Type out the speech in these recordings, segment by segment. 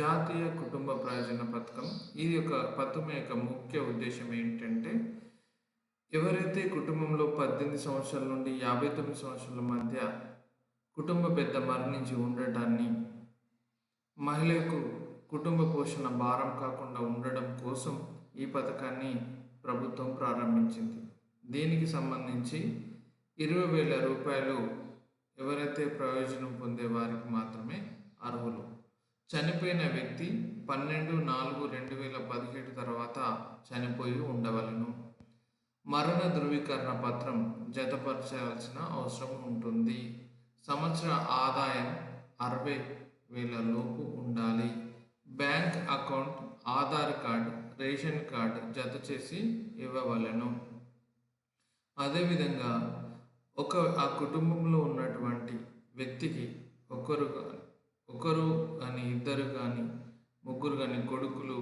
జాతీయ కుటుంబ ప్రయోజన పథకం. ఇది యొక్క పథకం యొక్క ముఖ్య ఉద్దేశం ఏంటంటే ఎవరైతే కుటుంబంలో పద్దెనిమిది సంవత్సరాల నుండి యాభై తొమ్మిది సంవత్సరాల మధ్య కుటుంబ పెద్ద మరణించి ఉండటాన్ని మహిళకు కుటుంబ పోషణ భారం కాకుండా ఉండడం కోసం ఈ పథకాన్ని ప్రభుత్వం ప్రారంభించింది. దీనికి సంబంధించి ఇరవై వేల రూపాయలు ఎవరైతే ప్రయోజనం పొందే వారికి మాత్రమే అర్హులు. చనిపోయిన వ్యక్తి పన్నెండు నాలుగు రెండు వేల పదిహేడు తర్వాత చనిపోయి ఉండవలను. మరణ ధృవీకరణ పత్రం జతపరచాల్సిన అవసరం ఉంటుంది. సంవత్సర ఆదాయం అరవై వేల లోపు ఉండాలి. Bank account Aadhaar card ration card జత చేసి ఇవ్వవలను. అదేవిధంగా ఒక ఆ కుటుంబంలో ఉన్నటువంటి వ్యక్తికి ఒకరు ఒకరు కానీ ఇద్దరు కానీ ముగ్గురు కానీ కొడుకులు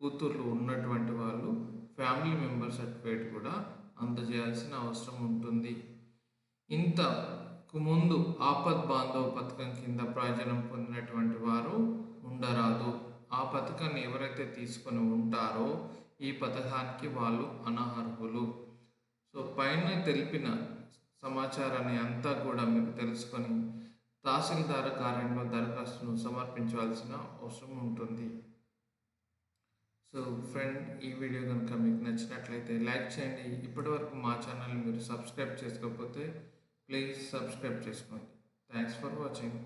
కూతుర్లు ఉన్నటువంటి వాళ్ళు ఫ్యామిలీ మెంబర్ సర్టిఫికేట్ కూడా అందజేయాల్సిన అవసరం ఉంటుంది. ఇంతకు ముందు ఆపద్ బాంధవ పథకం కింద ప్రయోజనం పొందినటువంటి వారు ఉండరాదు. ఆ పథకాన్ని ఎవరైతే తీసుకొని ఉంటారో ఈ పథకానికి వాళ్ళు అనర్హులు. సో పైన తెలిపిన సమాచారాన్ని అంతా కూడా మీరు తెలుసుకొని తహసీల్దార్ కార్యంలో దరఖాస్తును సమర్పించవలసిన అవసరం ఉంటుంది. సో ఫ్రెండ్ ఈ వీడియో కనుక మీకు నచ్చినట్లయితే లైక్ చేయండి. ఇప్పటివరకు మా ఛానల్ మీరు సబ్స్క్రైబ్ చేసుకోకపోతే ప్లీజ్ సబ్స్క్రైబ్ చేసుకోండి. Thanks for watching